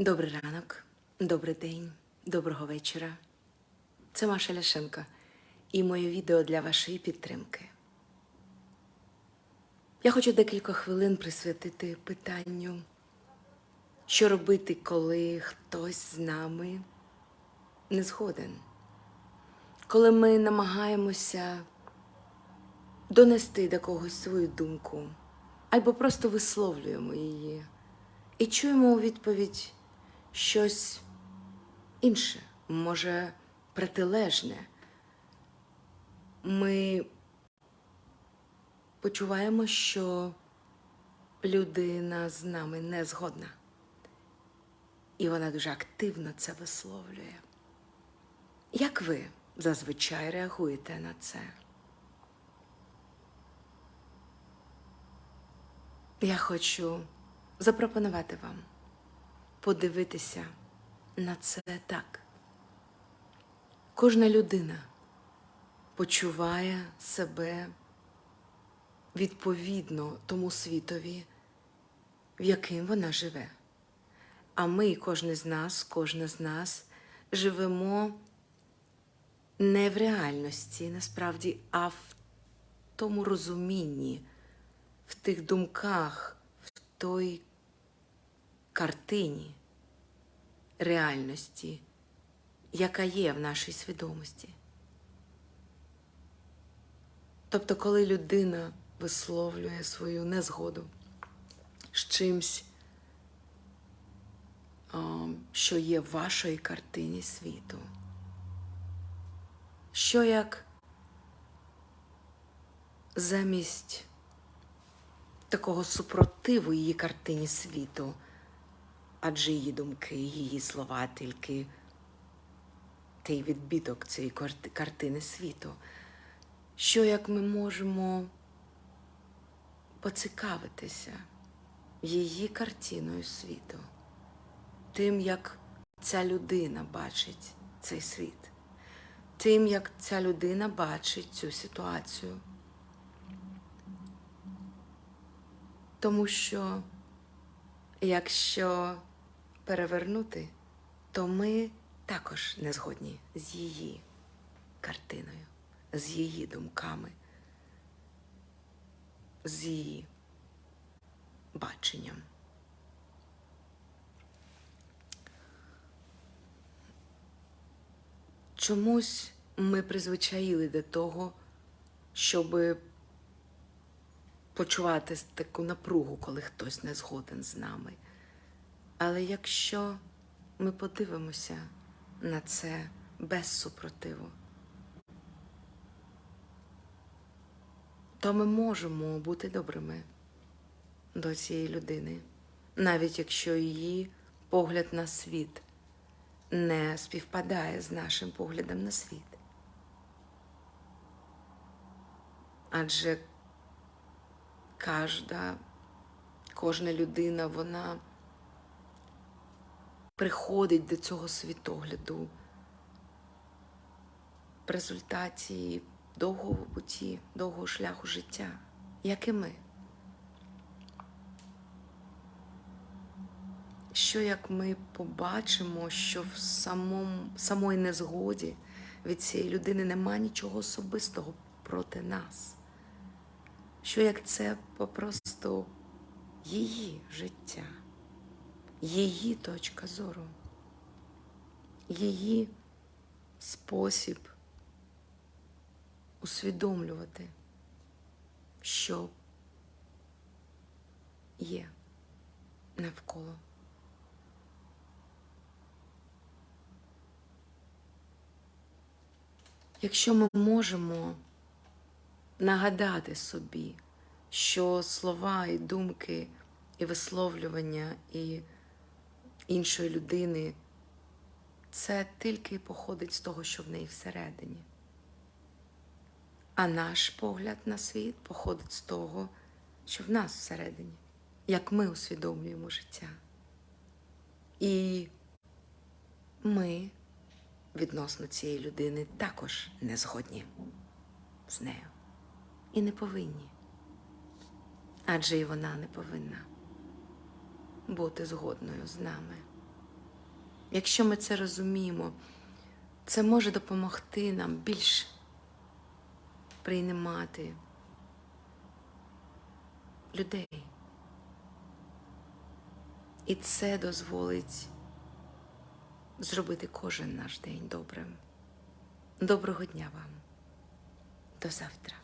Добрий ранок, добрий день, доброго вечора. Це Маша Ляшенко і моє відео для вашої підтримки. Я хочу декілька хвилин присвятити питанню, що робити, коли хтось з нами не згоден, коли ми намагаємося донести до когось свою думку або просто висловлюємо її і чуємо у відповідь щось інше, може, протилежне. Ми почуваємо, що людина з нами не згодна. І вона дуже активно це висловлює. Як ви зазвичай реагуєте на це? Я хочу запропонувати вам подивитися на це так. Кожна людина почуває себе відповідно тому світові, в яким вона живе. А ми, кожен з нас, кожна з нас, живемо не в реальності, насправді, а в тому розумінні, в тих думках, в той картині реальності, яка є в нашій свідомості. Тобто, коли людина висловлює свою незгоду з чимсь, що є в вашій картині світу, що як замість такого супротиву її картині світу, адже її думки, її слова тільки той відбиток цієї картини світу. Що як ми можемо поцікавитися її картиною світу, тим, як ця людина бачить цей світ, тим, як ця людина бачить цю ситуацію. Тому що якщо перевернути, то ми також не згодні з її картиною, з її думками, з її баченням. Чомусь ми призвичаїли до того, щоби почувати таку напругу, коли хтось не згоден з нами. Але якщо ми подивимося на це без супротиву, то ми можемо бути добрими до цієї людини, навіть якщо її погляд на світ не співпадає з нашим поглядом на світ. Адже кожна, кожна людина, вона приходить до цього світогляду в результаті довгого путі, довгого шляху життя, як і ми. Що як ми побачимо, що в самому, самої незгоді від цієї людини нема нічого особистого проти нас? Що як це попросту її життя, її точка зору, її спосіб усвідомлювати, що є навколо. Якщо ми можемо нагадати собі, що слова і думки, і висловлювання і іншої людини це тільки походить з того, що в неї всередині. А наш погляд на світ походить з того, що в нас всередині, як ми усвідомлюємо життя. І ми відносно цієї людини також не згодні з нею. І не повинні. Адже і вона не повинна бути згодною з нами. Якщо ми це розуміємо, це може допомогти нам більш приймати людей. І це дозволить зробити кожен наш день добрим. Доброго дня вам. До завтра.